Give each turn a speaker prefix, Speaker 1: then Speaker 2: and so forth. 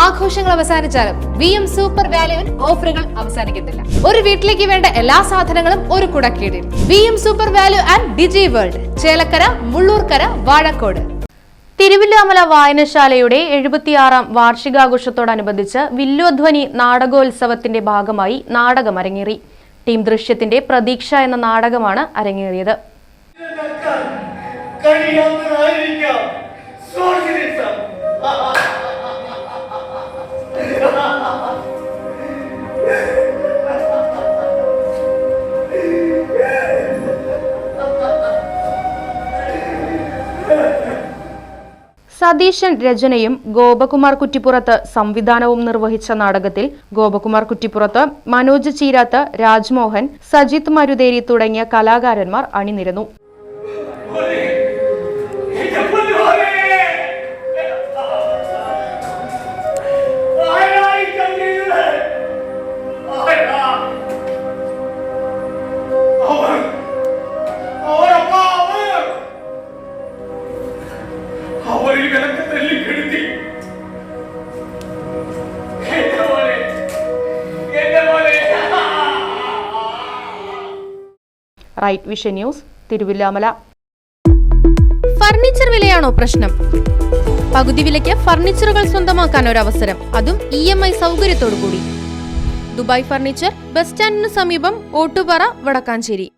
Speaker 1: ആഘോഷങ്ങൾ അവസാനിച്ചാലും V M super വാല്യുവിൽ ഓഫറുകൾ അവസാനിക്കുന്നില്ല ഒരു വീട്ടിലേക്ക് വേണ്ട എല്ലാ സാധനങ്ങളും ഒരു കുടക്കീടിൽ V M super value and digi world Chelakkara Mullurkara Vazhakkode
Speaker 2: Thiruvilwamala വായനശാലയുടെ എഴുപത്തിയാറാം വാർഷികാഘോഷത്തോടനുബന്ധിച്ച് വില്ലുധ്വനി നാടകോത്സവത്തിന്റെ ഭാഗമായി നാടകം അരങ്ങേറി ടീം ദൃശ്യത്തിന്റെ പ്രതീക്ഷ എന്ന നാടകമാണ് അരങ്ങേറിയത്
Speaker 3: കഴിയാത്തതായിരിക്കാം
Speaker 2: സതീശൻ രചനയും ഗോപകുമാർ കുറ്റിപ്പുറത്ത് സംവിധാനവും നിർവഹിച്ച നാടകത്തിൽ ഗോപകുമാർ കുറ്റിപ്പുറത്ത് മനോജ് ചീരാത്ത് രാജ്മോഹൻ സജിത് മരുതേരി തുടങ്ങിയ കലാകാരന്മാർ അണിനിരന്നു. Right Vision News Thiruvilwamala.
Speaker 4: Furniture വിലയാണോ പ്രശ്നം? പകുതി വിലയ്ക്ക് ഫർണിച്ചറുകൾ സ്വന്തമാക്കാൻ ഒരു അവസരം അതും ഇ എം ഐ സൗകര്യത്തോടു കൂടി ദുബായ് ഫർണിച്ചർ ബസ് സ്റ്റാൻഡിന് സമീപം ഓട്ടുപാറ വടക്കാഞ്ചേരി.